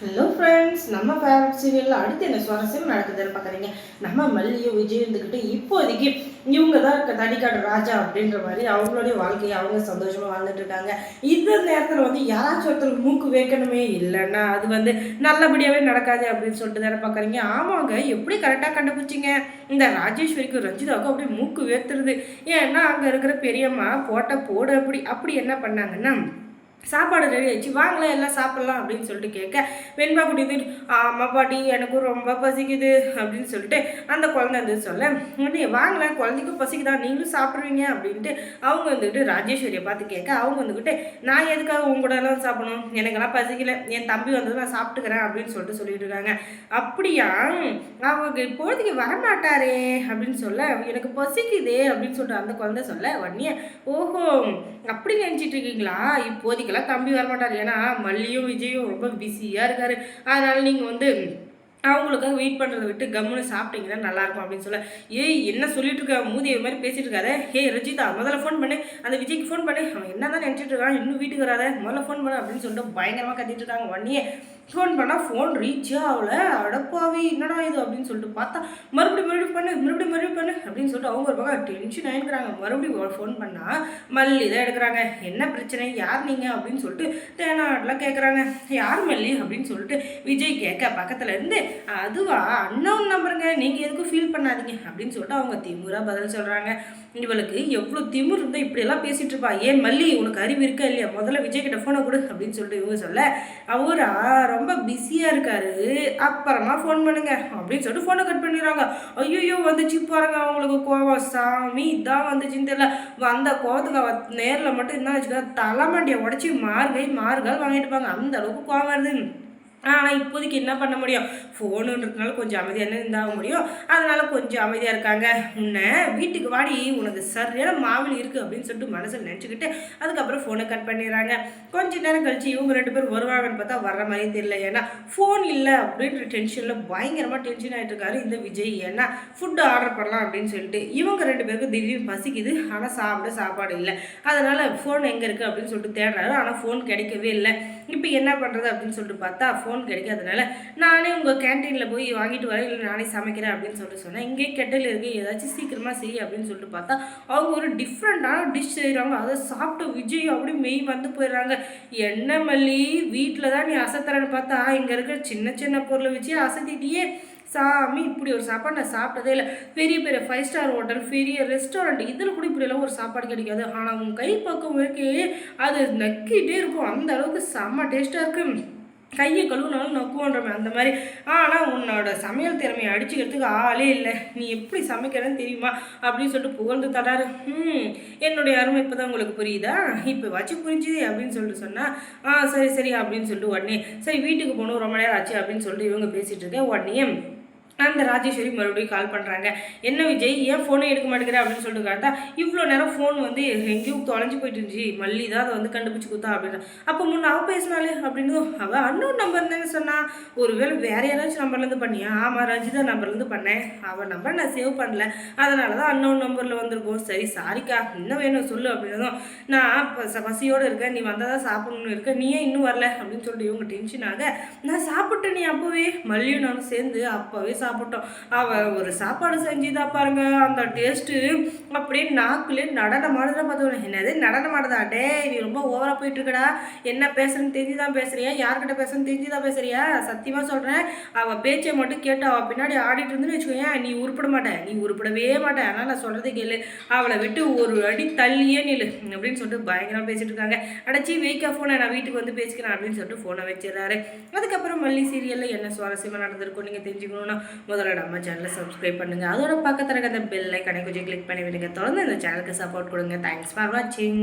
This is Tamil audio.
ஹலோ ஃப்ரெண்ட்ஸ் நம்ம ஃபேவரட் சீரியலில் அடுத்து என்ன சுவாரஸ்யம் நடக்குதுன்னு பார்க்குறீங்க நம்ம மல்லியும் விஜய் இருந்துக்கிட்டு இப்போதைக்கு இவங்க தான் தடிக்காடு ராஜா அப்படின்ற மாதிரி அவங்களுடைய வாழ்க்கையை அவங்க சந்தோஷமாக வாழ்ந்துட்டு இருக்காங்க. இந்த நேரத்தில் வந்து யாராச்சும் ஒருத்தர் மூக்கு வைக்கணுமே இல்லைன்னா அது வந்து நல்லபடியாகவே நடக்காது அப்படின்னு சொல்லிட்டு தானே பார்க்குறீங்க ஆமாங்க எப்படி கரெக்டாக கண்டுபிடிச்சிங்க? இந்த ராஜேஸ்வரிக்கும் ரஞ்சிதாவுக்கும் அப்படியே மூக்கு வேர்த்துருது ஏன்னா அங்கே இருக்கிற பெரியம்மா போட்ட போடு அப்படி அப்படி என்ன பண்ணாங்கன்னா சாப்பாடு ரெடி ஆயிடுச்சு. வாங்கலாம் எல்லாம் சாப்பிட்லாம் அப்படின்னு சொல்லிட்டு கேட்க வெண்பா குட்டி அம்மா பாட்டி எனக்கும் ரொம்ப பசிக்குது அப்படின்னு சொல்லிட்டு அந்த குழந்தை வந்து சொல்ல உடனே வாங்கலாம் குழந்தைக்கும் பசிக்குதா? நீங்களும் சாப்பிடுவீங்க அப்படின்ட்டு அவங்க வந்துக்கிட்டு ராஜேஸ்வரியை பார்த்து கேட்க அவங்க வந்துக்கிட்டு நான் எதுக்காக உங்க கூட எல்லாம் சாப்பிடணும்? எனக்கெல்லாம் பசிக்கல. என் தம்பி வந்தது நான் சாப்பிட்டுக்கிறேன் அப்படின்னு சொல்லிட்டு சொல்லிட்டு இருக்காங்க. அப்படியா? அவங்க இப்போதைக்கு வரமாட்டாரே அப்படின்னு சொல்ல எனக்கு பசிக்குதே அப்படின்னு சொல்லிட்டு அந்த குழந்தை சொல்ல உடனே ஓஹோ அப்படி நினச்சிட்டு இருக்கீங்களா? இப்போதைக்கு இப்போதைக்கெல்லாம் தம்பி வரமாட்டார். ஏன்னா மல்லியும் விஜயும் ரொம்ப பிஸியாக இருக்காரு. அதனால் நீங்கள் வந்து அவங்களுக்காக வெயிட் பண்ணுறதை விட்டு கம்முன்னு சாப்பிட்டீங்கன்னா நல்லாயிருக்கும் அப்படின்னு சொல்ல ஏய் என்ன சொல்லிட்டு இருக்க மூதி இது மாதிரி பேசிட்டு இருக்காரு ஹே ரஜிதா முதல்ல ஃபோன் பண்ணு. அந்த விஜய்க்கு ஃபோன் பண்ணு. அவன் என்ன தான் நினச்சிட்டு இருக்கான்? இன்னும் வீட்டுக்கு வராத. முதல்ல ஃபோன் பண்ணு அப்படின்னு சொல்லிட்டு பயங்கரமாக கத்திட்டு இருக்காங்க உடனே ஃபோன் பண்ணால் ஃபோன் ரீச் ஆகல. அடப்பாவி என்னடா இது? அப்படின்னு சொல்லிட்டு பார்த்தா மறுபடியும் மறுபடியும் பண்ணு மறுபடியும் மறுபடியும் பண்ணு அப்படின்னு சொல்லிட்டு அவங்க ஒரு பக்கம் டென்ஷன் ஆகிருக்கிறாங்க மறுபடியும் ஃபோன் பண்ணால் மல்லி தான் எடுக்கிறாங்க. என்ன பிரச்சனை? யார் நீங்கள் அப்படின்னு சொல்லிட்டு தேனாட்டெலாம் கேட்குறாங்க யார் மல்லி? அப்படின்னு சொல்லிட்டு விஜய் கேட்க பக்கத்தில் இருந்து அதுவா? அன்னோன் நம்பருங்க நீங்கள் எதுக்கும் ஃபீல் பண்ணாதீங்க. அப்படின்னு சொல்லிட்டு அவங்க திமுறாக பதில் சொல்கிறாங்க இவளுக்கு எவ்வளோ திமுர் இருந்தால் இப்படியெல்லாம் பேசிகிட்டு இருப்பா? ஏன் மல்லி உனக்கு அறிவு இருக்கா இல்லையா? முதல்ல விஜய் கிட்ட ஃபோனை கொடு அப்படின்னு சொல்லிட்டு இவங்க சொல்ல அவரா ரொம்ப பிஸியாக இருக்காரு. அப்புறமா ஃபோன் பண்ணுங்க. அப்படின்னு சொல்லிட்டு ஃபோனை கட் பண்ணிடுறாங்க. ஐயோ வந்துச்சு பாருங்க. அவங்களுக்கு கோவம். சாமி இதான் வந்துச்சுன்னு தெரியல. வந்த கோவத்துக்கு அவ நேரில் மட்டும் என்ன வச்சுக்கா தலைமண்டியை உடச்சி மார்கை மார்கள் வாங்கிட்டு இருப்பாங்க அந்த அளவுக்கு கோவம் வருது ஆனால் இப்போதைக்கு என்ன பண்ண முடியும்? ஃபோனுன்றதுனால கொஞ்சம் அமைதியாக இருந்தாக முடியும். அதனால் கொஞ்சம் அமைதியாக இருக்காங்க. உன்னை வீட்டுக்கு வாடி உனக்கு சரியான மாவில் இருக்குது அப்படின்னு சொல்லிட்டு மனசில் நினச்சிக்கிட்டு அதுக்கப்புறம் ஃபோனை கட் பண்ணிடுறாங்க. கொஞ்ச நேரம் கழிச்சு இவங்க ரெண்டு பேரும் வருவாங்கன்னு பார்த்தா வர்ற மாதிரியே தெரியல. ஏன்னா ஃபோன் இல்லை அப்படின்ற டென்ஷனில் பயங்கரமாக டென்ஷன் ஆகிட்டு இருக்காரு இந்த விஜய். ஏன்னா ஃபுட்டு ஆர்டர் பண்ணலாம் அப்படின்னு சொல்லிட்டு இவங்க ரெண்டு பேருக்கும் திடீர்னு பசிக்குது. ஆனால் சாப்பிட சாப்பாடு இல்லை. அதனால் ஃபோன் எங்கே இருக்குது அப்படின்னு சொல்லிட்டு தேடுறாரு. ஆனால் ஃபோன் கிடைக்கவே இல்லை. இப்போ என்ன பண்ணுறது அப்படின்னு சொல்லிட்டு பார்த்தா ஃபோன் கிடைக்காதனால நானே உங்கள் கேன்டீனில் போய் வாங்கிட்டு வரேன் இல்லை நானே சமைக்கிறேன் அப்படின்னு சொல்லிட்டு சொன்னேன். இங்கே கெட்டல் இருக்குது ஏதாச்சும் சீக்கிரமாக செய் அப்படின்னு சொல்லிட்டு பார்த்தா அவங்க ஒரு டிஃப்ரெண்ட்டான டிஷ் செய்கிறாங்க அதை சாப்பிட்டு விஜய் அப்படி மெய் வந்து போயிடுறாங்க. என்ன மல்லி வீட்டில் தான் நீ அசத்துறன்னு பார்த்தா இங்கே இருக்கிற சின்ன சின்ன பொருளை வச்சு அசத்திட்டியே. சாமி இப்படி ஒரு சாப்பாடு நான் சாப்பிட்டதே இல்லை. பெரிய பெரிய ஃபைவ் ஸ்டார் ஹோட்டல் பெரிய ரெஸ்டாரண்ட் இதில் கூட இப்படியெல்லாம் ஒரு சாப்பாடு கிடைக்காது. ஆனால் உன் கை பக்கம் இருக்கே அது நக்கிட்டே இருக்கும். அந்த அளவுக்கு செம்ம டேஸ்ட்டாக இருக்குது கையை கழுவுனாலும் நக்குவோன்றமே அந்த மாதிரி. ஆனால் உன்னோட சமையல் திறமையை அடிச்சுக்கிறதுக்கு ஆளே இல்லை. நீ எப்படி சமைக்கிறேன்னு தெரியுமா? அப்படின்னு சொல்லிட்டு புகழ்ந்து தடாரு. ம் என்னுடைய அருமை இப்போ தான் உங்களுக்கு புரியுதா? இப்போ வச்சு புரிஞ்சுது அப்படின்னு சொல்லிட்டு சொன்னால் ஆ சரி சரி அப்படின்னு சொல்லிட்டு உடனே சரி வீட்டுக்கு போகணும் ரொம்ப நேரம் ஆச்சு அப்படின்னு சொல்லிட்டு இவங்க பேசிகிட்டு இருக்கேன் உடனே அந்த ராஜேஸ்வரி மறுபடியும் கால் பண்ணுறாங்க என்ன விஜய் ஏன் ஃபோனே எடுக்க மாட்டேங்கிற? அப்படின்னு சொல்லிட்டு காட்டா இவ்வளோ நேரம் ஃபோன் வந்து எங்கேயும் தொலைஞ்சு போயிட்டு இருந்துச்சு. மல்லி தான் அதை வந்து கண்டுபிடிச்சி கொடுத்தா அப்படின்னு. அப்போ முன்ன அவள் பேசினாலே அப்படின்னு அவள் அன்னோன் நம்பர் தானே சொன்னா ஒருவேளை வேற யாராச்சும் நம்பர்லேருந்து பண்ணியா? ஆமாம் ரஞ்சிதா நம்பர்லேருந்து பண்ணேன். அவள் நம்பர் நான் சேவ் பண்ணல. அதனால தான் அன்னோன் நம்பரில் வந்திருக்கோம். சரி சாரிக்கா என்ன வேணும் சொல்லு அப்படின்னதும் நான் பசியோடு இருக்கேன். நீ வந்தால் தான் சாப்பிடணும்னு இருக்க. நீ ஏன் இன்னும் வரல அப்படின்னு சொல்லிட்டு இவங்க டென்ஷன் ஆக நான் சாப்பிட்டேன் நீ அப்போவே. மல்லியும் நானும் சேர்ந்து அப்போவே சாப்பிட்டோம். அவள் ஒரு சாப்பாடு செஞ்சுதா பாருங்க அந்த டேஸ்ட்டு அப்படியே நாக்குலே நடனம் ஆடுறா பார்த்தோம் என்னது நடனம் ஆடுதா? டே நீ ரொம்ப ஓவராக போயிட்டு இருக்கடா என்ன பேசுறேன்னு தெரிஞ்சு தான் பேசுறியா? யார்கிட்ட பேசுறேன்னு தெரிஞ்சு தான் பேசுறியா? சத்தியமாக சொல்கிறேன் அவள் பேச்சை மட்டும் கேட்டு அவள் பின்னாடி ஆடிட்டு இருந்துன்னு வச்சுக்கோங்க நீ உருப்பிட மாட்டேன் நீ உருப்பிடவே மாட்டேன் ஆனால் நான் சொல்கிறதே கேளு. அவளை விட்டு ஒரு அடி தள்ளியே நில்லு அப்படின்னு சொல்லிட்டு பயங்கரமாக பேசிட்டு இருக்காங்க. அடைச்சி வெயிக்கா ஃபோனை நான் வீட்டுக்கு வந்து பேசிக்கிறேன் அப்படின்னு சொல்லிட்டு ஃபோனை வச்சிடறாரு. அதுக்கப்புறம் மல்லி சீரியலில் என்ன சுவாரஸ்யமாக நடந்திருக்கும் நீங்கள் தெரிஞ்சுக்கணும்னா முதல்ல நம்ம சேனலை சப்ஸ்கிரைப் பண்ணுங்கள் அதோட பக்கத்தில் இருக்கிற பெல்லை கணக்கு கொஞ்சம் கிளிக் பண்ணி விடுங்க. தொடர்ந்து இந்த சேனலுக்கு சப்போர்ட் கொடுங்க. தேங்க்ஸ் ஃபார் வாட்சிங்